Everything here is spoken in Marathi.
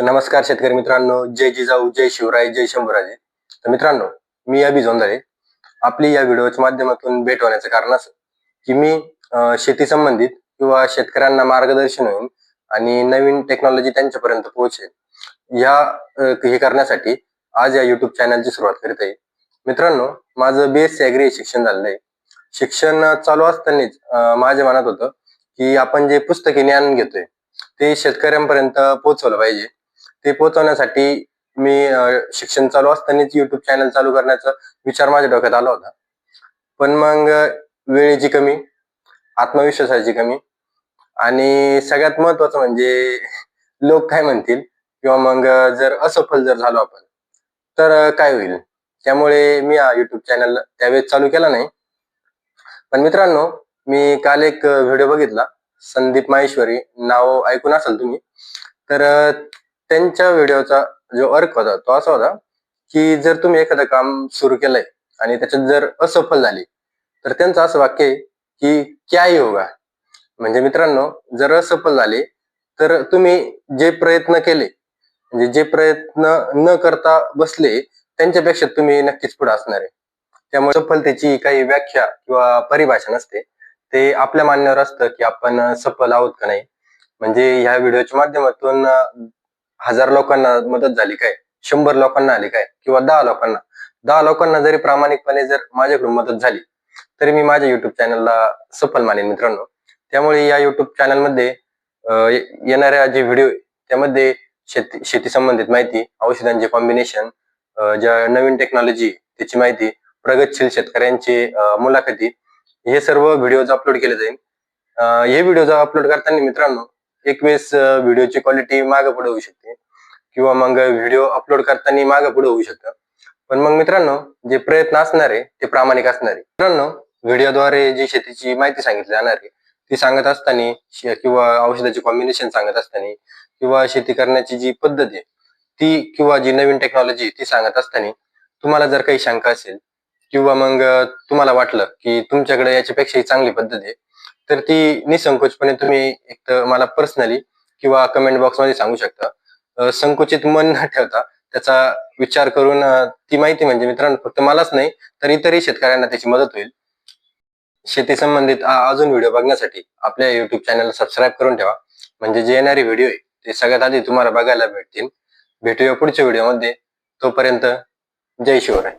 तर नमस्कार शेतकरी मित्रांनो जय जिजाऊ जय शिवराय जय शंभूराजे. तर मित्रांनो मी अभि झाले आपली या व्हिडिओच्या माध्यमातून भेट होण्याचं कारण असं की मी शेती संबंधित किंवा शेतकऱ्यांना मार्गदर्शन होईल आणि नवीन टेक्नॉलॉजी त्यांच्यापर्यंत पोहोचेल या हे करण्यासाठी आज या युट्यूब चॅनलची सुरुवात करीत आहे. मित्रांनो माझं बीएससी ॲग्री शिक्षण झालेलं आहे शिक्षण चालू असतानाच माझ्या मनात होतं की आपण जे पुस्तकी ज्ञान घेतोय ते शेतकऱ्यांपर्यंत पोहोचवलं पाहिजे. ते पोहोचवण्यासाठी मी शिक्षण चालू असतानाच युट्यूब चॅनल चालू करण्याचा विचार माझ्या डोक्यात आला होता. पण मग वेळेची कमी आत्मविश्वासाची कमी आणि सगळ्यात महत्वाचं म्हणजे लोक काय म्हणतील किंवा मग जर असफल जर झालो आपण तर काय होईल? त्यामुळे मी हा युट्यूब चॅनल त्यावेळेस चालू केला नाही. पण मित्रांनो मी काल एक व्हिडिओ बघितला. संदीप माहेश्वरी नाव ऐकून असाल तुम्ही. तर त्यांच्या व्हिडिओचा जो अर्क होता तो असा होता की जर तुम्ही एखादं काम सुरू केलंय आणि त्याच्यात जर असफल झाली तर त्यांचं असं वाक्य आहे की क्याही होगा? म्हणजे मित्रांनो जर असफल झाले तर तुम्ही जे प्रयत्न केले म्हणजे जे प्रयत्न न करता बसले त्यांच्यापेक्षा तुम्ही नक्कीच पुढे असणार आहे. त्यामुळे सफलतेची काही व्याख्या किंवा परिभाषा नसते. ते आपल्या मान्यावर असतं की आपण सफल आहोत का नाही. म्हणजे ह्या व्हिडिओच्या माध्यमातून हजार लोकांना मदत झाली काय? शंभर लोकांना आली काय? किंवा दहा लोकांना? दहा लोकांना जरी प्रामाणिकपणे जर माझ्याकडून मदत झाली तरी मी माझ्या युट्यूब चॅनलला सफल मानेन मित्रांनो. त्यामुळे या युट्यूब चॅनलमध्ये येणाऱ्या जे व्हिडिओ त्यामध्ये शेती शेती संबंधित माहिती औषधांचे कॉम्बिनेशन ज्या नवीन टेक्नॉलॉजी त्याची माहिती प्रगतशील शेतकऱ्यांचे मुलाखती हे सर्व व्हिडिओज अपलोड केले जाईल. हे व्हिडिओ अपलोड करताना मित्रांनो एक वेळेस व्हिडिओची क्वालिटी मागे पुढे होऊ शकते. किंवा मग व्हिडिओ अपलोड करताना मागे पुढे होऊ शकतं. पण मग मित्रांनो जे प्रयत्न असणार आहे ते प्रामाणिक असणार. आहे मित्रांनो व्हिडिओद्वारे जी शेतीची माहिती सांगितली जाणार आहे ती सांगत असताना किंवा औषधाची कॉम्बिनेशन सांगत असताना किंवा शेती करण्याची जी पद्धत आहे ती किंवा जी नवीन टेक्नॉलॉजी ती सांगत असताना तुम्हाला जर काही शंका असेल किंवा मग तुम्हाला वाटलं की तुमच्याकडे याच्यापेक्षाही चांगली पद्धत आहे तर ती निसंकोचपणे तुम्ही एक तर मला पर्सनली किंवा कमेंट बॉक्समध्ये सांगू शकता. संकुचित मन न ठेवता त्याचा विचार करून ती माहिती म्हणजे मित्रांनो फक्त मलाच नाही तर इतरही शेतकऱ्यांना त्याची मदत होईल. शेती संबंधित अजून व्हिडिओ बघण्यासाठी आपल्या युट्यूब चॅनलला सबस्क्राईब करून ठेवा. म्हणजे जे येणारे व्हिडिओ आहे ते सगळ्यात आधी तुम्हाला बघायला भेटतील. भेटूया पुढच्या व्हिडिओमध्ये तोपर्यंत जय शिवराय.